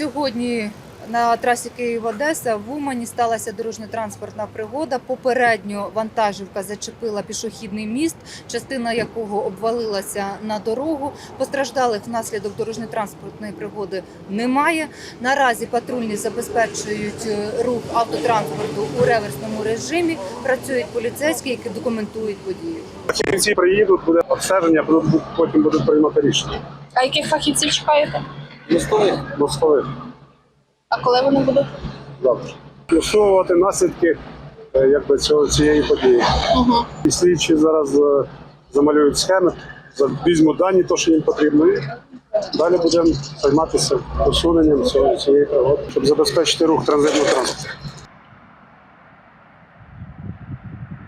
Сьогодні на трасі Київ-Одеса в Умані сталася дорожньо-транспортна пригода. Попередньо вантажівка зачепила пішохідний міст, частина якого обвалилася на дорогу. Постраждалих внаслідок дорожньо-транспортної пригоди немає. Наразі патрульні забезпечують е, рух автотранспорту у реверсному режимі. Працюють поліцейські, які документують подію. Фахівці приїдуть, буде обстеження, потім будуть приймати рішення. А яких фахівців чекаєте? Мостових. Мостових. А коли вони будуть? Завтра. Усувати наслідки е, якби, цього, цієї події. Угу. І слідчі зараз е, замалюють схеми, візьмуть дані, то, що їм потрібно, і далі будемо займатися усуненням цього- цієї пригоди, щоб забезпечити рух транзитного транспорту.